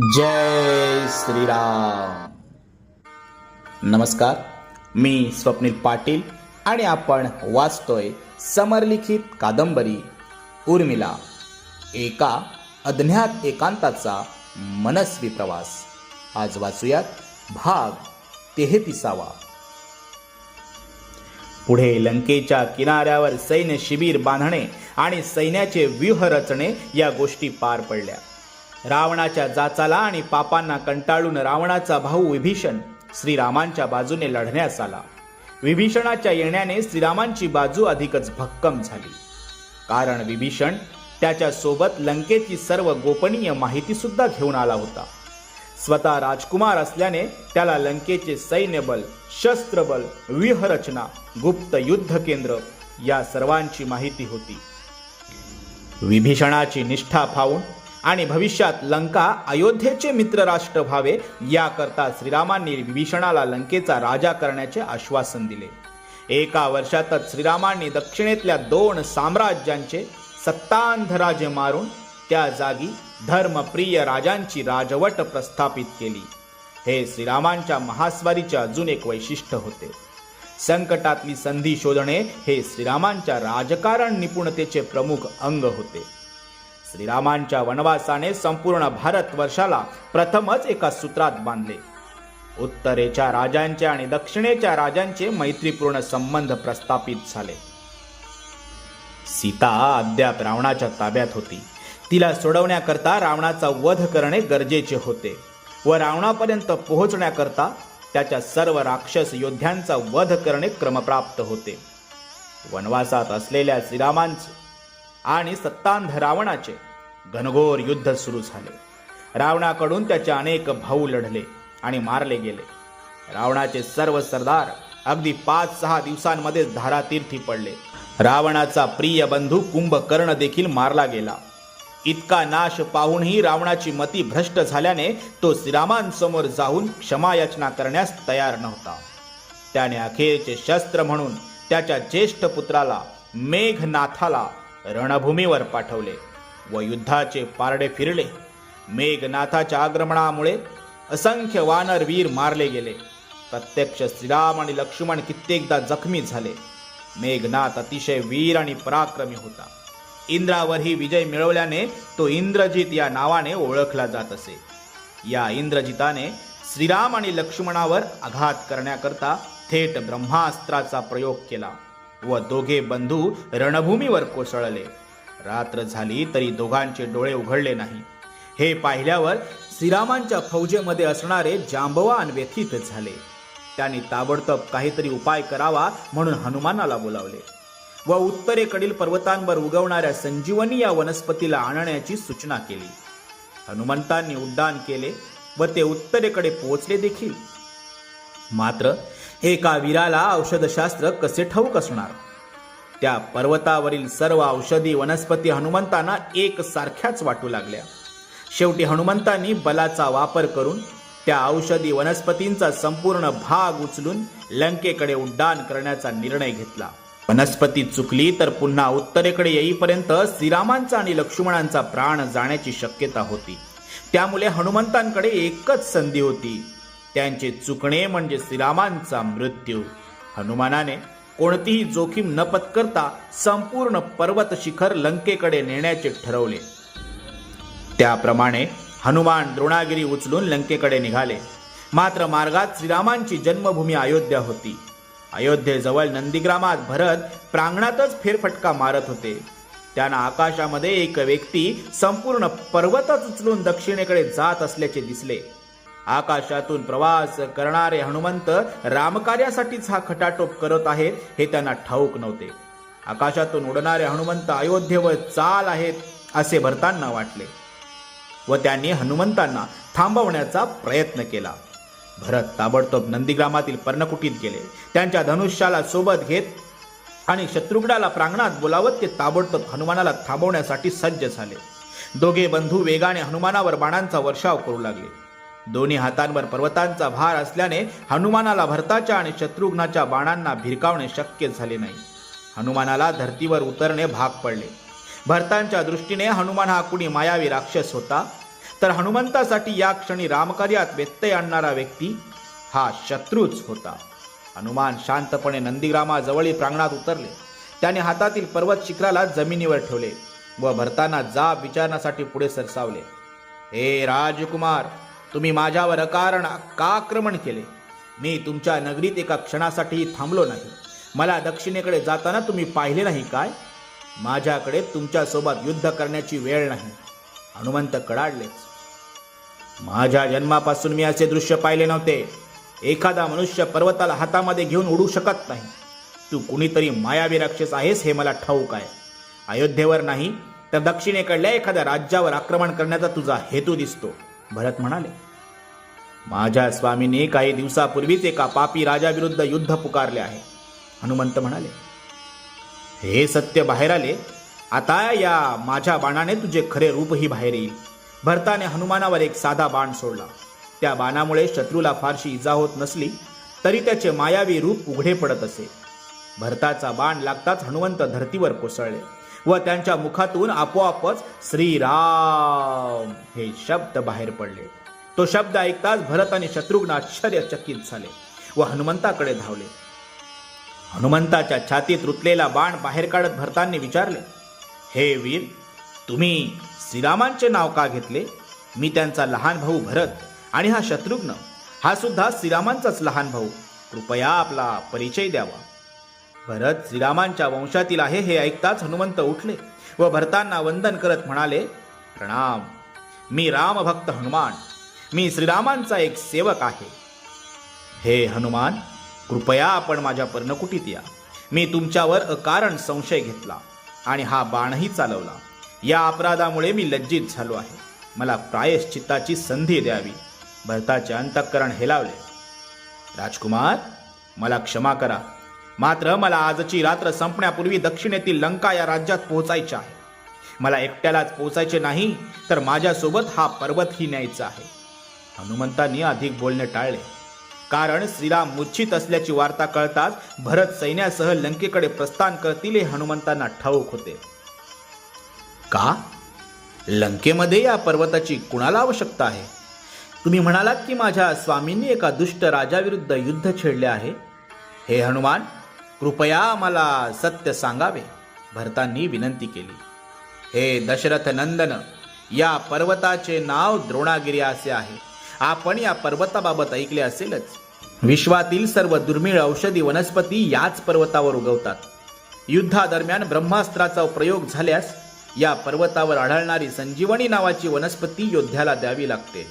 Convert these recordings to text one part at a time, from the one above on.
जय श्रीराम. नमस्कार मी स्वप्नील पाटील आणि आपण वाचतोय समरलिखित कादंबरी उर्मिला एका अज्ञात एकांताचा मनस्वी प्रवास. आज वाचूयात भाग तेहतीसावा. पुढे लंकेच्या किनाऱ्यावर सैन्य शिबिर बांधणे आणि सैन्याचे व्यूह रचणे या गोष्टी पार पडल्या. रावणाच्या जाचाला आणि पापांना कंटाळून रावणाचा भाऊ विभीषण श्रीरामांच्या बाजूने लढण्यास आला. विभीषणाच्या येण्याने श्रीरामांची बाजू अधिकच भक्कम झाली. कारण विभीषण त्याच्या सोबत लंकेची सर्व गोपनीय माहिती सुद्धा घेऊन आला होता. स्वतः राजकुमार असल्याने त्याला लंकेचे सैन्यबल शस्त्रबल व्यूहरचना गुप्त युद्ध केंद्र या सर्वांची माहिती होती. विभीषणाची निष्ठा फावून आणि भविष्यात लंका अयोध्येचे मित्र राष्ट्र व्हावे याकरता श्रीरामांनी विभीषणाला लंकेचा राजा करण्याचे आश्वासन दिले. एका वर्षातच श्रीरामांनी दक्षिणेतल्या दोन साम्राज्यांचे सत्तांध राजे मारून त्या जागी धर्मप्रिय राजांची राजवट प्रस्थापित केली. हे श्रीरामांच्या महास्वारीचे अजून एक वैशिष्ट्य होते. संकटातली संधी शोधणे हे श्रीरामांच्या राजकारण निपुणतेचे प्रमुख अंग होते. श्रीरामांच्या वनवासाने संपूर्ण भारतवर्षाला प्रथमच एका सूत्रात बांधले. उत्तरेच्या राजांचे आणि दक्षिणेच्या राजांचे मैत्रीपूर्ण संबंध प्रस्थापित झाले. सीता अद्याप रावणाच्या ताब्यात होती. तिला सोडवण्याकरता रावणाचा वध करणे गरजेचे होते व रावणापर्यंत पोहोचण्याकरता त्याच्या सर्व राक्षस योद्ध्यांचा वध करणे क्रमप्राप्त होते. वनवासात असलेल्या श्रीरामांचे आणि सत्तांध रावणाचे घनघोर युद्ध सुरू झाले. रावणाकडून त्याचे अनेक भाऊ लढले आणि मारले गेले. रावणाचे सर्व सरदार अगदी पाच सहा दिवसांमध्ये धारातीर्थी पडले. रावणाचा प्रिय बंधू कुंभकर्ण देखील मारला गेला. इतका नाश पाहूनही रावणाची मती भ्रष्ट झाल्याने तो श्रीरामांसमोर जाऊन क्षमायाचना करण्यास तयार नव्हता. त्याने अखेरचे शस्त्र म्हणून त्याच्या ज्येष्ठ पुत्राला मेघनाथाला रणभूमीवर पाठवले व युद्धाचे पारडे फिरले. मेघनाथाच्या आक्रमणामुळे असंख्य वानर वीर मारले गेले. प्रत्यक्ष श्रीराम आणि लक्ष्मण कित्येकदा जखमी झाले. मेघनाथ अतिशय वीर आणि पराक्रमी होता. इंद्रावरही विजय मिळवल्याने तो इंद्रजित या नावाने ओळखला जात असे. या इंद्रजिताने श्रीराम आणि लक्ष्मणावर आघात करण्याकरता थेट ब्रह्मास्त्राचा प्रयोग केला. व दोघे बंधू रणभूमीवर कोसळले. रात्र झाली तरी दोघांचे डोळे उघडले नाही. हे पाहिल्यावर श्रीरामांच्या फौजेमध्ये असणारे जांबवान व्यथित झाले. त्यांनी ताबडतोब काहीतरी उपाय करावा म्हणून हनुमानाला बोलावले व उत्तरेकडील पर्वतांवर उगवणाऱ्या संजीवनी या वनस्पतीला आणण्याची सूचना केली. हनुमंतांनी उड्डाण केले व ते उत्तरेकडे पोहोचले देखील. मात्र एका वीराला औषधशास्त्र कसे ठाऊक असणार? त्या पर्वतावरील सर्व औषधी वनस्पती हनुमंतांना एकसारख्याच वाटू लागल्या. शेवटी हनुमंतांनी बलाचा वापर करून त्या औषधी वनस्पतींचा संपूर्ण भाग उचलून लंकेकडे उड्डाण करण्याचा निर्णय घेतला. वनस्पती चुकली तर पुन्हा उत्तरेकडे येईपर्यंत श्रीरामांचा आणि लक्ष्मणांचा प्राण जाण्याची शक्यता होती. त्यामुळे हनुमंतांकडे एकच संधी होती. त्यांचे चुकणे म्हणजे श्रीरामांचा मृत्यू. हनुमानाने कोणतीही जोखीम न पत्करता संपूर्ण पर्वत शिखर लंकेकडे नेण्याचे ठरवले. त्याप्रमाणे हनुमान द्रोणागिरी उचलून लंकेकडे निघाले. मात्र मार्गात श्रीरामांची जन्मभूमी अयोध्या होती. अयोध्येजवळ नंदीग्रामात भरत प्रांगणातच फेरफटका मारत होते. त्यांना आकाशामध्ये एक व्यक्ती संपूर्ण पर्वतच उचलून दक्षिणेकडे जात असल्याचे दिसले. आकाशातून प्रवास करणारे हनुमंत रामकार्यासाठीच हा खटाटोप करत आहेत हे त्यांना ठाऊक नव्हते. आकाशातून उडणारे हनुमंत अयोध्येवर चाल आहेत असे भरतांना वाटले. व त्यांनी हनुमंतांना थांबवण्याचा प्रयत्न केला. भरत ताबडतोब नंदीग्रामातील पर्णकुटीत गेले. त्यांच्या धनुष्याला सोबत घेत आणि शत्रुघ्नाला प्रांगणात बोलावत ते ताबडतोब हनुमानाला थांबवण्यासाठी सज्ज झाले. दोघे बंधू वेगाने हनुमानावर बाणांचा वर्षाव करू लागले. दोन्ही हातांवर पर्वतांचा भार असल्याने हनुमानाला भरताच्या आणि शत्रुघ्नाच्या बाणांना भिरकावणे शक्य झाले नाही. हनुमानाला धर्तीवर उतरणे भाग पडले. भरतांच्या दृष्टीने हनुमान हा कुणी मायावी राक्षस होता? तर हनुमंतासाठी या क्षणी रामकार्यात व्यत्यय आणणारा व्यक्ती हा शत्रूच होता. हनुमान शांतपणे नंदीग्रामाजवळी प्रांगणात उतरले. त्याने हातातील पर्वत शिखराला जमिनीवर ठेवले व भरताना जाब विचारण्यासाठी पुढे सरसावले. हे राजकुमार तुम्ही माझ्यावर अकारण का आक्रमण केले? मी तुमच्या नगरीत एका क्षणासाठी थांबलो नाही. मला दक्षिणेकडे जाताना तुम्ही पाहिले नाही काय? माझ्याकडे तुमच्यासोबत युद्ध करण्याची वेळ नाही. हनुमंत कडाडलेच. माझ्या जन्मापासून मी असे दृश्य पाहिले नव्हते. एखादा मनुष्य पर्वताला हातामध्ये घेऊन उडू शकत नाही. तू कुणीतरी मायावी राक्षस आहेस हे मला ठाऊक आहे. अयोध्येवर नाही तर दक्षिणेकडल्या एखाद्या राज्यावर आक्रमण करण्याचा तुझा हेतू दिसतो. भरत म्हणाले माझ्या स्वामीने काही दिवसापूर्वीच एका पापी राजाविरुद्ध युद्ध पुकारले आहे. हनुमंत म्हणाले हे सत्य बाहेर आले. आता या माझ्या बाणाने तुझे खरे रूपही बाहेर येईल. भरताने हनुमानावर एक साधा बाण सोडला. त्या बाणामुळे शत्रूला फारशी इजा होत नसली तरी त्याचे मायावी रूप उघडे पडत असे. भरताचा बाण लागताच हनुमंत धर्तीवर कोसळले व त्यांच्या मुखातून आपोआपच श्रीराम हे शब्द बाहेर पडले. तो शब्द ऐकताच भरत आणि शत्रुघ्न आश्चर्यचकित झाले व हनुमंताकडे धावले. हनुमंताच्या छातीत रुतलेला बाण बाहेर काढत भरतांनी विचारले हे वीर तुम्ही श्रीरामांचे नाव का घेतले? मी त्यांचा लहान भाऊ भरत आणि हा शत्रुघ्न. हा सुद्धा श्रीरामांचाच लहान भाऊ. कृपया आपला परिचय द्यावा. भरत श्रीरामांच्या वंशातील आहे हे ऐकताच हनुमंत उठले व भरतांना वंदन करत म्हणाले प्रणाम. मी रामभक्त हनुमान. मी श्रीरामांचा एक सेवक आहे. हे हनुमान कृपया आपण माझ्या पर्णकुटीत या. मी तुमच्यावर अकारण संशय घेतला आणि हा बाणही चालवला. या अपराधामुळे मी लज्जित झालो आहे. मला प्रायश्चित्ताची संधी द्यावी. भरताचे अंतःकरण हेलावले. राजकुमार मला क्षमा करा. मात्र मला आजची रात्र संपण्यापूर्वी दक्षिणेतील लंका या राज्यात पोहोचायचे आहे. मला एकट्यालाच पोहोचायचे नाही तर माझ्यासोबत हा पर्वतही न्यायचा आहे. हनुमंतांनी अधिक बोलणे टाळले. कारण श्रीराम मूर्छित असल्याची वार्ता कळताच भरत सैन्यासह लंकेकडे प्रस्थान करतील हे हनुमंतांना ठाऊक होते. का? लंकेमध्ये या पर्वताची कुणाला आवश्यकता आहे? तुम्ही म्हणालात की माझ्या स्वामींनी एका दुष्ट राजाविरुद्ध युद्ध छेडले आहे? हे हनुमान कृपया मला सत्य सांगावे. भरतांनी विनंती केली. हे दशरथ नंदन या पर्वताचे नाव द्रोणागिरी असे आहे. आपण या पर्वताबाबत ऐकले असेलच. विश्वातील सर्व दुर्मिळ औषधी वनस्पती याच पर्वतावर उगवतात. युद्धादरम्यान ब्रह्मास्त्राचा प्रयोग झाल्यास या पर्वतावर आढळणारी संजीवनी नावाची वनस्पती योद्ध्याला द्यावी लागते.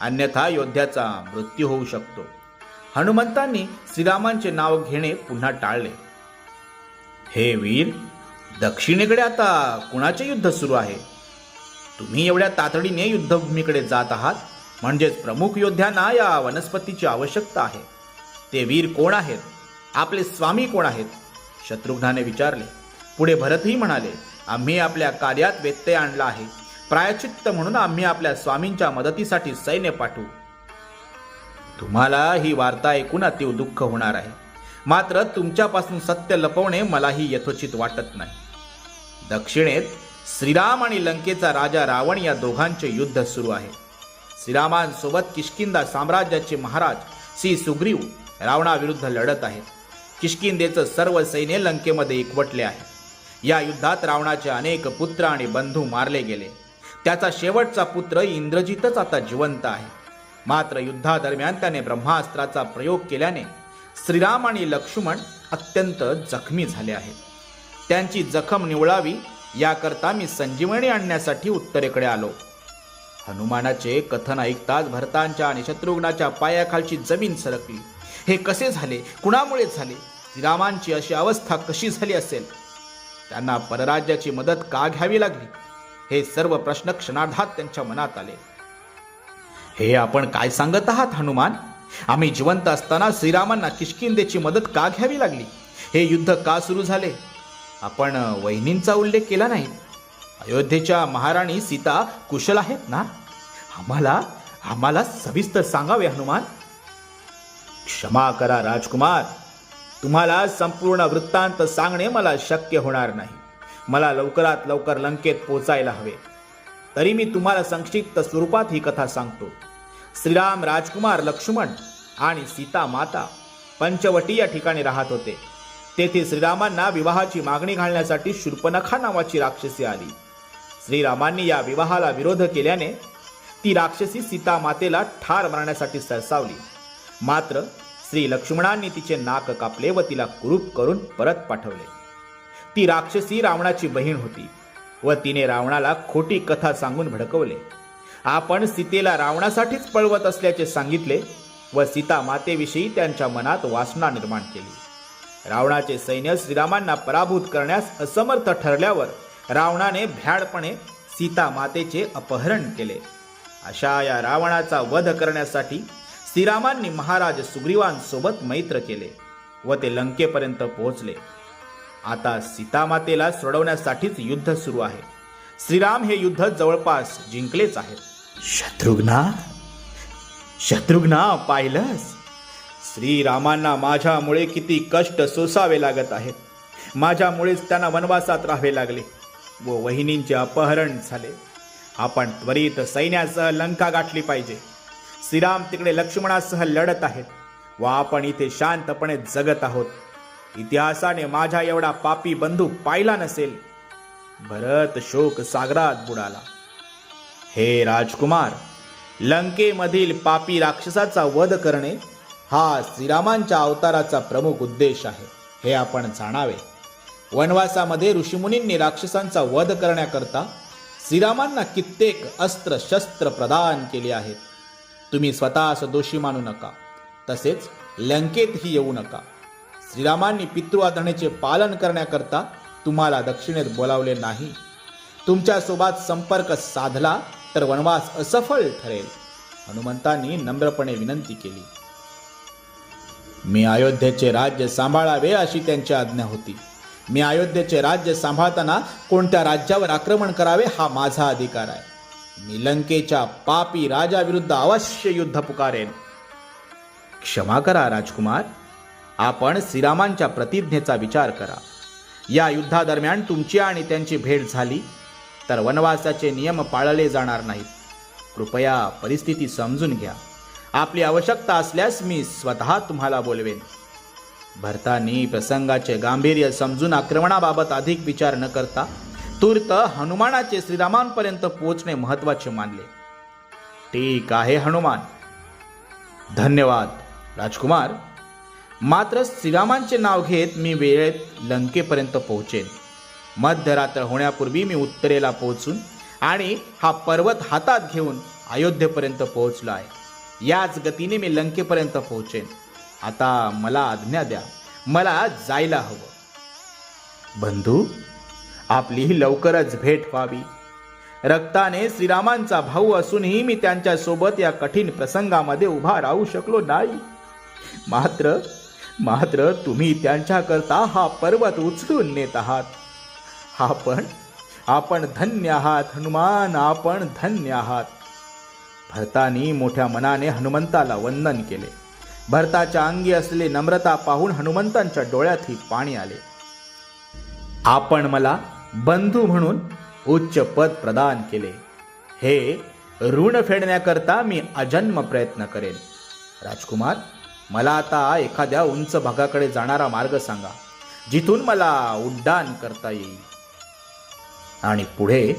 अन्यथा योद्ध्याचा मृत्यू होऊ शकतो. हनुमंतांनी श्रीरामांचे नाव घेणे पुन्हा टाळले. हे वीर दक्षिणेकडे आता कुणाचे युद्ध सुरू आहे? तुम्ही एवढ्या तातडीने युद्धभूमीकडे जात आहात म्हणजेच प्रमुख योद्ध्यांना या वनस्पतीची आवश्यकता आहे. ते वीर कोण आहेत? आपले स्वामी कोण आहेत? शत्रुघ्नाने विचारले. पुढे भरतही म्हणाले आम्ही आपल्या कार्यात व्यत्यय आणला आहे. प्रायचित्त म्हणून आम्ही आपल्या स्वामींच्या मदतीसाठी सैन्य पाठवू. तुम्हाला ही वार्ता ऐकून अतिव दुःख होणार आहे. मात्र तुमच्यापासून सत्य लपवणे मलाही यथोचित वाटत नाही. दक्षिणेत श्रीराम आणि लंकेचा राजा रावण या दोघांचे युद्ध सुरू आहे. श्रीरामांसोबत किष्किंदा साम्राज्याचे महाराज श्री सुग्रीव रावणाविरुद्ध लढत आहेत. किष्किंदेचं सर्व सैन्य लंकेमध्ये एकवटले आहे. या युद्धात रावणाचे अनेक पुत्र आणि बंधू मारले गेले. त्याचा शेवटचा पुत्र इंद्रजितच आता जिवंत आहे. मात्र युद्धादरम्यान त्याने ब्रह्मास्त्राचा प्रयोग केल्याने श्रीराम आणि लक्ष्मण अत्यंत जखमी झाले आहेत. त्यांची जखम निवळावी याकरता मी संजीवनी आणण्यासाठी उत्तरेकडे आलो. हनुमानाचे कथन ऐकताच भरतांच्या आणि शत्रुघ्नाच्या पायाखालची जमीन सरकली. हे कसे झाले? कुणामुळे झाले? श्रीरामांची अशी अवस्था कशी झाली असेल? त्यांना परराज्याची मदत का घ्यावी लागली? हे सर्व प्रश्न क्षणार्धात त्यांच्या मनात आले. हे आपण काय सांगत आहात हनुमान? आम्ही जिवंत असताना श्रीरामांना किष्किंदेची मदत का घ्यावी लागली? हे युद्ध का सुरू झाले? आपण वहिनींचा उल्लेख केला नाही. अयोध्येच्या महाराणी सीता कुशल आहेत ना? आम्हाला आम्हाला सविस्तर सांगावे हनुमान. क्षमा करा राजकुमार. तुम्हाला संपूर्ण वृत्तांत सांगणे मला शक्य होणार नाही. मला लवकरात लवकर लंकेत पोचायला हवे. तरी मी तुम्हाला संक्षिप्त स्वरूपात ही कथा सांगतो. श्रीराम राजकुमार लक्ष्मण आणि सीता माता पंचवटी या ठिकाणी राहत होते. तेथे श्रीरामांना विवाहाची मागणी घालण्यासाठी शूर्पनखा नावाची राक्षसी आली. श्रीरामांनी या विवाहाला विरोध केल्याने ती राक्षसी सीता मातेला ठार मारण्यासाठी सरसावली. मात्र श्री लक्ष्मणांनी तिचे नाक कापले व तिला कुरूप करून परत पाठवले. ती राक्षसी रावणाची बहीण होती. व तिने रावणाला खोटी कथा सांगून भडकवले. आपण सीतेला रावणासाठीच पळवत असल्याचे सांगितले व सीता मातेविषयी त्यांच्या मनात वासना निर्माण केली. रावणाचे सैन्य श्रीरामांना पराभूत करण्यास असमर्थ ठरल्यावर रावणाने भ्याडपणे सीता मातेचे अपहरण केले. अशा या रावणाचा वध करण्यासाठी श्रीरामांनी महाराज सुग्रीवांसोबत मैत्र केले व ते लंकेपर्यंत पोहोचले. आता सीतामातेला सोडवण्यासाठीच युद्ध सुरू आहे. श्रीराम हे युद्ध जवळपास जिंकलेच आहेत. शत्रुघ्ना? शत्रुघ्ना पाहिलंस? श्रीरामांना माझ्यामुळे किती कष्ट सोसावे लागत आहेत. माझ्यामुळेच त्यांना वनवासात राहावे लागले व वहिनींचे अपहरण झाले. आपण त्वरित सैन्यासह लंका गाठली पाहिजे. श्रीराम तिकडे लक्ष्मणासह लढत आहेत व आपण इथे शांतपणे जगत आहोत. इतिहासाने माझ्या एवढा पापी बंधू पाहिला नसेल. भरत शोक सागरात बुडाला. हे राजकुमार लंकेमधील पापी राक्षसाचा वध करणे हा श्रीरामांच्या अवताराचा प्रमुख उद्देश आहे हे आपण जाणावे. वनवासामध्ये ऋषीमुनींनी राक्षसांचा वध करण्याकरता श्रीरामांना कित्येक अस्त्र शस्त्र प्रदान केले आहेत. तुम्ही स्वतःस दोषी मानू नका. तसेच लंकेतही येऊ नका. श्रीरामांनी पितृआधणेचे पालन करण्याकरता तुम्हाला दक्षिणेत बोलावले नाही. तुमच्यासोबत संपर्क साधला तर वनवास असफल ठरेल. हनुमंतांनी नम्रपणे विनंती केली. मी अयोध्येचे राज्य सांभाळावे अशी त्यांची आज्ञा होती. मी अयोध्येचे राज्य सांभाळताना कोणत्या राज्यावर आक्रमण करावे हा माझा अधिकार आहे. मी लंकेच्या पापी राजाविरुद्ध अवश्य युद्ध पुकारेन. क्षमा करा राजकुमार. आपण श्रीरामांच्या प्रतिज्ञेचा विचार करा. या युद्धादरम्यान तुमची आणि त्यांची भेट झाली तर वनवासाचे नियम पाळले जाणार नाहीत. कृपया परिस्थिती समजून घ्या. आपली आवश्यकता असल्यास मी स्वतः तुम्हाला बोलवेन. भरतानी प्रसंगाचे गांभीर्य समजून आक्रमणाबाबत अधिक विचार न करता तूर्त हनुमानाचे श्रीरामांपर्यंत पोहोचणे महत्त्वाचे मानले. ठीक आहे हनुमान. धन्यवाद राजकुमार. मात्र श्रीरामांचे नाव घेत मी वेळेत लंकेपर्यंत पोहोचेन. मध्यरात्र होण्यापूर्वी मी उत्तरेला पोहोचून आणि हा पर्वत हातात घेऊन अयोध्येपर्यंत पोहोचलो आहे. याच गतीने मी लंकेपर्यंत पोहोचेन. आता मला आज्ञा द्या. मला जायला हवं. बंधू आपली लवकरच भेट व्हावी. रक्ताने श्रीरामांचा भाऊ असूनही मी त्यांच्यासोबत या कठीण प्रसंगामध्ये उभा राहू शकलो नाही. मात्र मात्र तुम्ही त्यांच्याकरता हा पर्वत उचलून नेत आहात. आपण आपण धन्य आहात हनुमान आपण धन्य आहात. भरतानी मोठ्या मनाने हनुमंताला वंदन केले. भरताच्या अंगी असलेली नम्रता पाहून हनुमंतांच्या डोळ्यातही पाणी आले. आपण मला बंधू म्हणून उच्च पद प्रदान केले. हे ऋण फेडण्याकरता मी अजन्म प्रयत्न करेन. राजकुमार मला आता एखाद्या उंच भागाकडे जाणारा मार्ग सांगा जिथून मला उड्डाण करता येईल. आणि पुढे